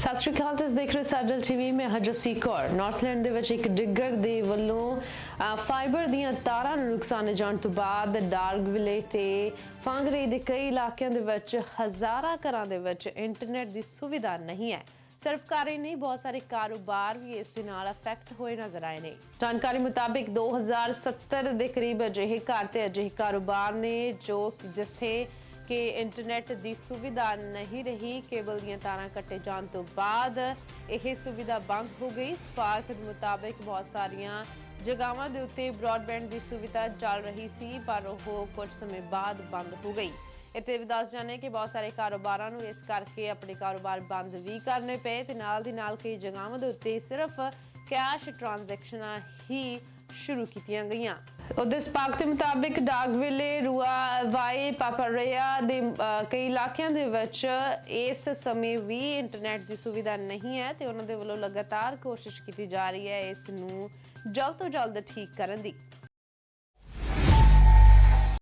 ਸਤਿ ਸ਼੍ਰੀ ਅਕਾਲ, ਤੁਸੀਂ ਦੇਖ ਰਹੇ ਸਾਡਲ ਟੀਵੀ ਮੈਂ ਹਜਸੀ ਕੌਰ। ਨਾਰਥਲੈਂਡ ਦੇ ਵਿੱਚ ਇੱਕ ਡਿੱਗਰ ਦੇ ਵੱਲੋਂ ਫਾਈਬਰ ਦੀਆਂ ਤਾਰਾਂ ਨੂੰ ਨੁਕਸਾਨੇ ਜਾਣ ਤੋਂ ਬਾਅਦ ਡਾਰਗਵਿਲੇ ਤੇ ਫਾਂਗਰੇ ਦੇ ਕਈ ਇਲਾਕਿਆਂ ਦੇ ਵਿੱਚ ਹਜ਼ਾਰਾਂ ਘਰਾਂ ਦੇ ਵਿੱਚ ਇੰਟਰਨੈਟ ਦੀ ਸੁਵਿਧਾ ਨਹੀਂ ਹੈ। ਸਿਰਫ ਘਰ ਨਹੀਂ, ਬਹੁਤ ਸਾਰੇ ਕਾਰੋਬਾਰ ਵੀ ਇਸ ਦੇ ਨਾਲ ਅਫੈਕਟ ਹੋਏ ਨਜ਼ਰ ਆਏ ਨੇ। ਜਾਣਕਾਰੀ ਮੁਤਾਬਿਕ 2070 ਦੇ ਕਰੀਬ ਅਜਿਹੇ ਘਰ ਤੇ ਅਜਿਹੇ ਕਾਰੋਬਾਰ ਨੇ ਜੋ ਜਿੱਥੇ ਕਿ ਇੰਟਰਨੈਟ ਦੀ ਸੁਵਿਧਾ ਨਹੀਂ ਰਹੀ, ਕੇਬਲ ਦੀਆਂ ਤਾਰਾਂ ਕੱਟੇ ਜਾਣ ਤੋਂ ਬਾਅਦ ਇਹ ਸੁਵਿਧਾ ਬੰਦ ਹੋ ਗਈ। ਸਪਾਰਕ ਦੇ ਮੁਤਾਬਿਕ ਬਹੁਤ ਸਾਰੀਆਂ ਜਗ੍ਹਾਵਾਂ ਦੇ ਉੱਤੇ ਬ੍ਰਾਡਬੈਂਡ ਦੀ ਸੁਵਿਧਾ ਚੱਲ ਰਹੀ ਸੀ, ਪਰ ਉਹ ਕੁਝ ਸਮੇਂ ਬਾਅਦ ਬੰਦ ਹੋ ਗਈ। ਇੱਥੇ ਵੀ ਦੱਸ ਜਾਣੇ ਕਿ ਬਹੁਤ ਸਾਰੇ ਕਾਰੋਬਾਰਾਂ ਨੂੰ ਇਸ ਕਰਕੇ ਆਪਣੇ ਕਾਰੋਬਾਰ ਬੰਦ ਵੀ ਕਰਨੇ ਪਏ ਤੇ ਨਾਲ ਦੀ ਨਾਲ ਕਈ ਜਗ੍ਹਾਵਾਂ ਦੇ ਉੱਤੇ ਸਿਰਫ ਕੈਸ਼ ਟ੍ਰਾਂਜੈਕਸ਼ਨਾਂ ਹੀ ਸ਼ੁਰੂ ਕੀਤੀਆਂ ਗਈਆਂ। ਉਹਦੇ ਸਪਾਕ ਦੇ ਡਾਕ ਵੇਲੇ ਰੂਆ ਵਾਈ ਪਾਪਰੇਆ ਦੇ ਅਹ, ਕਈ ਇਲਾਕਿਆਂ ਦੇ ਵਿੱਚ ਇਸ ਸਮੇਂ ਵੀ ਇੰਟਰਨੈਟ ਦੀ ਸੁਵਿਧਾ ਨਹੀਂ ਹੈ ਤੇ ਉਹਨਾਂ ਦੇ ਵੱਲੋਂ ਲਗਾਤਾਰ ਕੋਸ਼ਿਸ਼ ਕੀਤੀ ਜਾ ਰਹੀ ਹੈ ਇਸ ਨੂੰ ਜਲਦ ਤੋਂ ਜਲਦ ਠੀਕ ਕਰਨ ਦੀ।